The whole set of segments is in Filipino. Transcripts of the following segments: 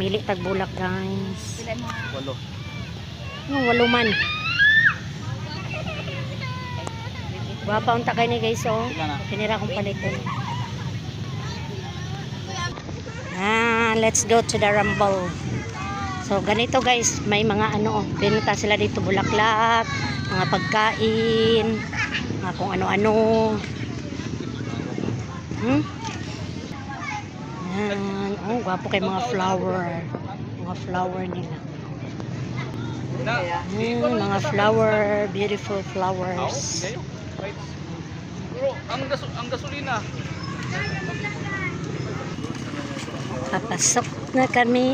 Mamili tag bulak guys. Walo. Yung walo man. Gwapa unta kay ni guys oh. Pinira kong paliton. Ah, let's go to the rumble. So, ganito guys, may mga ano, pinunta sila dito bulaklak, mga pagkain, mga kung ano-ano. Hmm? Yan. Oh, gwapo kay mga flower. Mga flower nila. Hmm, mga flower, beautiful flowers. Bro, ang gaso ang gasolina. Papasok na kami.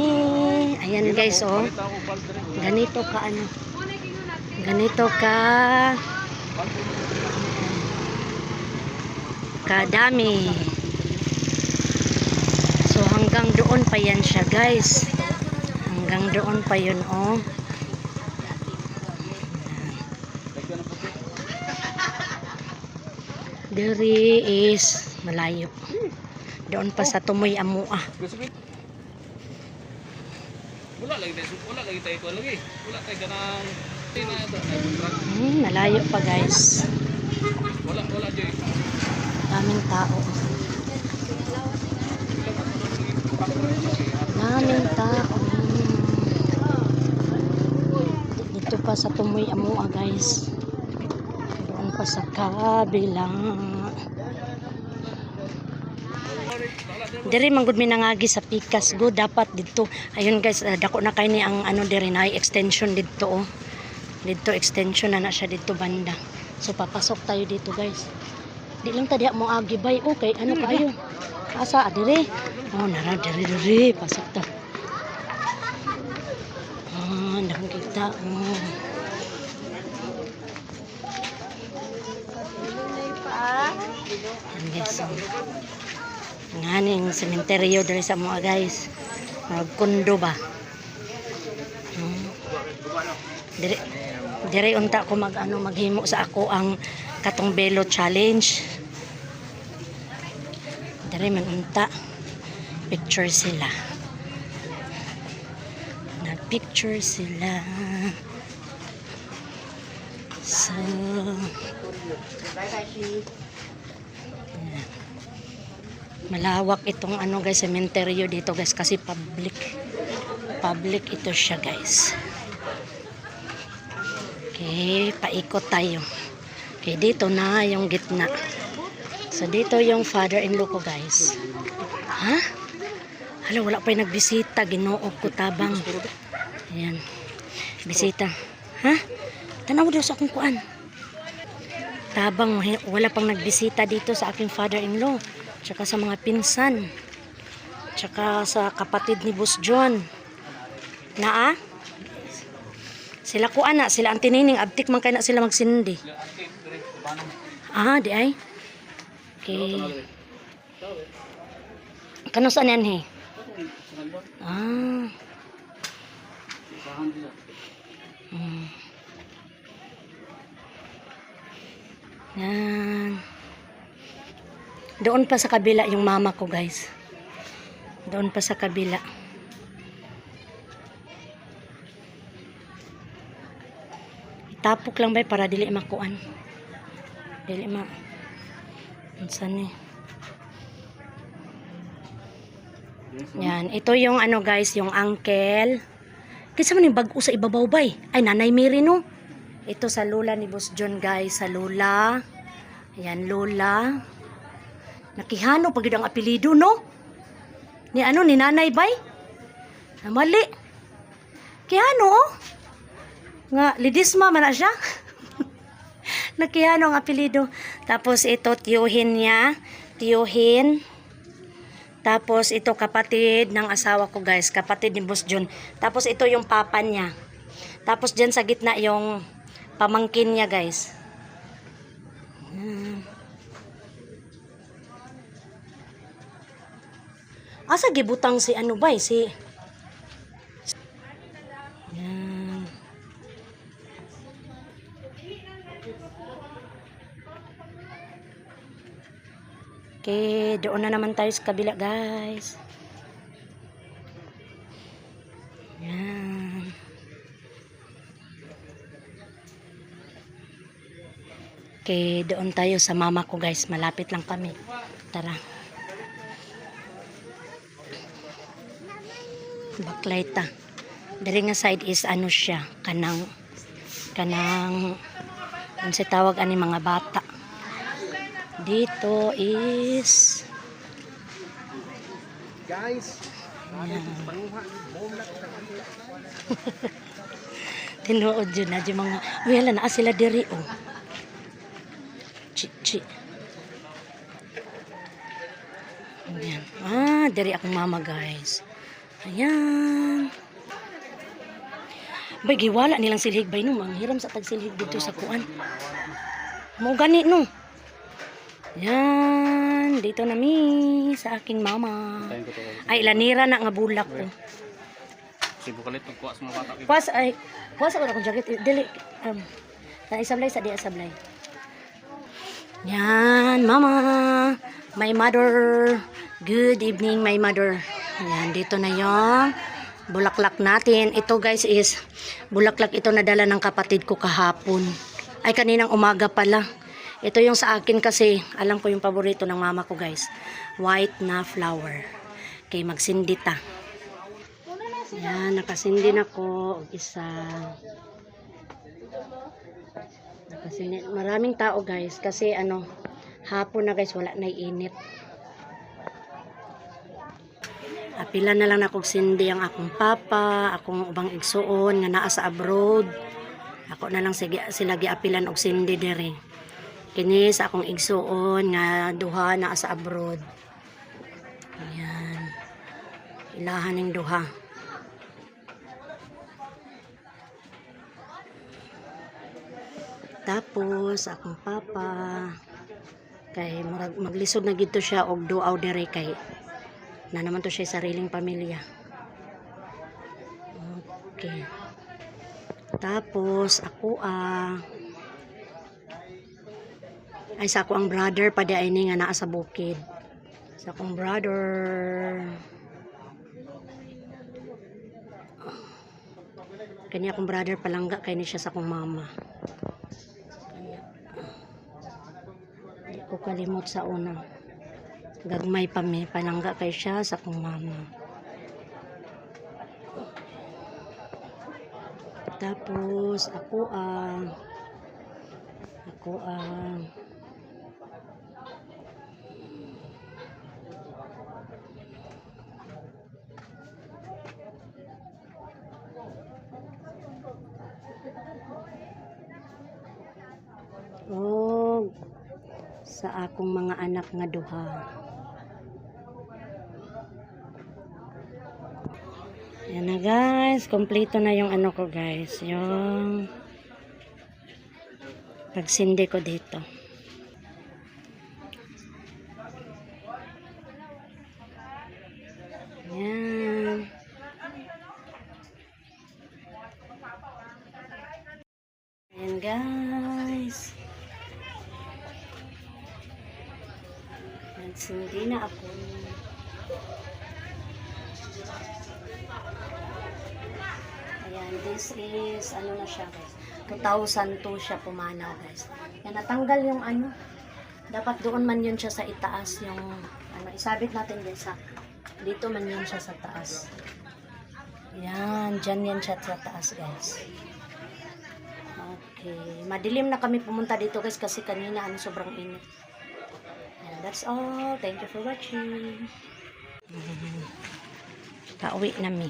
Ayan guys, oh. Ganito ka ano. Ganito ka kadami. So hanggang doon pa yan siya guys. Hanggang doon pa yun oh. Diri is malayo. Doon pa sa Tumoy Amua. Wala lagi tayo, wala lagi tayo ito lagi. Wala tayo ganang. Hmm, malayo pa guys. Wala wala. Daming tao. Daming tao. Dito pa sa Tumoy Amua guys. Doon pa sa kabila. Diri man gud mi nangagi sa Pikas go dapat dito. Ayun guys, ah, dako na kay ni ang ano diri na extension dito oh. Dito extension na na siya dito banda. So papasok tayo dito guys. Di lang ta diha mo agi bay okay ano kayo? Asa ah, diri? Oh nara diri diri pasok ta. Ah, dahon kita. Oh. Yan guys. Oh. Nganing sementeryo diri sa mga guys. Magkundo ba? Hmm. Dire dire unta ko mag ano maghimo sa ako ang katong belo challenge. Dire man unta picture sila. Nag-picture sila. So, malawak itong ano guys, cementerio dito guys kasi public. Public ito siya guys. Okay, paikot tayo. Okay, dito na yung gitna. So, dito yung father-in-law ko, guys. Ha? Hala, wala pa yung nagbisita. Ginoo ko tabang. Ayan. Bisita. Ha? Tanaw daw sa akong kuan. Tabang, wala pang nagbisita dito sa aking father-in-law. Tsaka sa mga pinsan. Tsaka sa kapatid ni Boss John. Na ah? Sila ko ana, sila ang tinining abtik man kay na sila magsindi. Ah, di ay. Okay. Kano saan yan he? Ah. Hmm. Yan. Doon pa sa kabila yung mama ko guys. Doon pa sa kabila. Tapok lang ba para dili makuan. Dili ma. Unsa ni? Yan, ito yung ano guys, yung uncle. Kinsa man yung bag-o sa ibabaw bay? Ay nanay Mary no. Ito sa lula ni Boss John guys, sa lula. Ayan, lula. Nakihano pag ang apelido no? Ni ano ni nanay bay? Ah, mali. Kihano oh nga lidisma man na siya nakihano ang apelido. Tapos ito tiyuhin niya. Tiyuhin. Tapos ito kapatid ng asawa ko guys. Kapatid ni Boss John tapos ito yung papa niya. Tapos dyan sa gitna yung pamangkin niya guys. Hmm. asa gibutang si ano ba eh, si Okay, doon na naman tayo sa kabila guys. Yan. Okay, doon tayo sa mama ko guys. Malapit lang kami. Tara. Backlight ta. Dari nga side is ano siya. Kanang kanang ano si tawag ani mga bata. Dito is Guys, tinuod yun na yung mga wala na sila diri oh. Chi chi. Ayan. Ah, diri akong mama guys. Ayan. Bay, giwala nilang silhig bay no. Ang hiram sa tagsilhig dito sa kuan. Mo gani no. Yan, dito na mi sa aking mama. Ko. Ay, lanira na nga bulak oh. Sibo kalit pagkuha sa mga bata. Kuwas ay, kuwas ako akong jacket. Dili, um, na isablay sa di isablay. Yan, mama. My mother. Good evening, my mother. Yan, dito na yung bulaklak natin. Ito guys is, bulaklak ito nadala ng kapatid ko kahapon. Ay, kaninang umaga pala. Ito yung sa akin kasi, alam ko yung paborito ng mama ko guys. White na flower. Kay magsindita. Yan, nakasindi na ko. Isa. Nakasindi. Maraming tao guys. Kasi ano, hapon na guys, wala na init. Apila na lang ako sindi ang akong papa, akong ubang igsuon nga naa sa abroad. Ako na lang sige, sila giapilan og sindi diri. Kini sa akong igsuon nga duha naa sa abroad. Ayan. Ilahan ng duha. Tapos akong papa kay murag maglisod na gito siya og duaw dire kay na naman to siya sariling pamilya. Okay. Tapos ako ah ay sa ako ang brother pa di ay ni nga naa sa bukid. Sa akong brother. Kanya akong brother palangga kay ni siya sa akong mama. Hindi ko kalimot sa una. Gagmay pa mi, palangga kay siya sa akong mama. Tapos ako ah ako ah og sa akong mga anak nga duha. Yan na guys, kompleto na yung ano ko guys, yung pagsindi ko dito. Yan. Ayan guys. Nagsindi na ako. Ayan, this is, ano na siya guys. 2002 siya pumanaw guys. Yan, natanggal yung ano. Dapat doon man yun siya sa itaas yung, ano, isabit natin guys sa, dito man yun siya sa taas. Yan, dyan yan siya sa taas guys. Okay. Madilim na kami pumunta dito guys kasi kanina ano sobrang init. That's all. Thank you for watching. Pauwi na mi.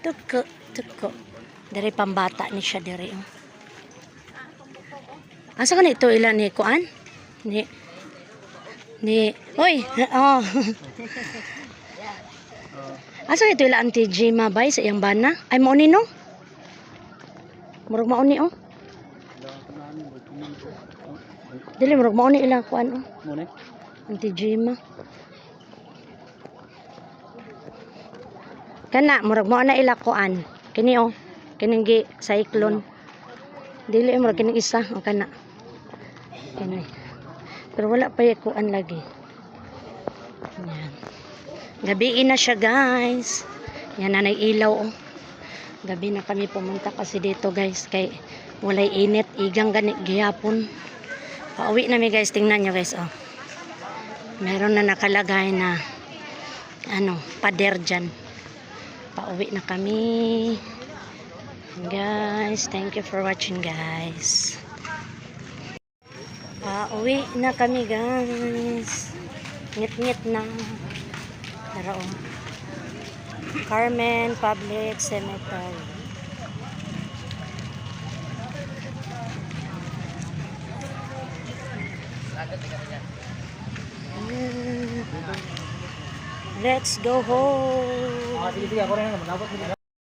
Tuko, tuko. Dari pambata ni siya diri. Oh. Asa ka na ito ilan ni Kuan? Ni ni Oy, oh. Asa ito ila Auntie Jima bay sa iyang bana? Ay mo ni no? Murag mauni oh. Dili murag mauni ila kuan oh. Muna. Auntie Jima. Kana murag mao na ila kuan. Kini oh. Kining gi cyclone. Dili murag kining isa ang kana. Kini. Pero wala pa yung kuan lagi. Yan. Gabi na siya guys. Yan na ilaw oh. Gabi na kami pumunta kasi dito guys kay Walay init, igang ganit gihapon. Pauwi na mi guys, tingnan nyo guys, oh. Meron na nakalagay na ano, pader dyan. Pauwi na kami. Guys, thank you for watching guys. Pauwi na kami guys. Ngit-ngit na. Tara oh. Carmen Public Cemetery. Let's go home.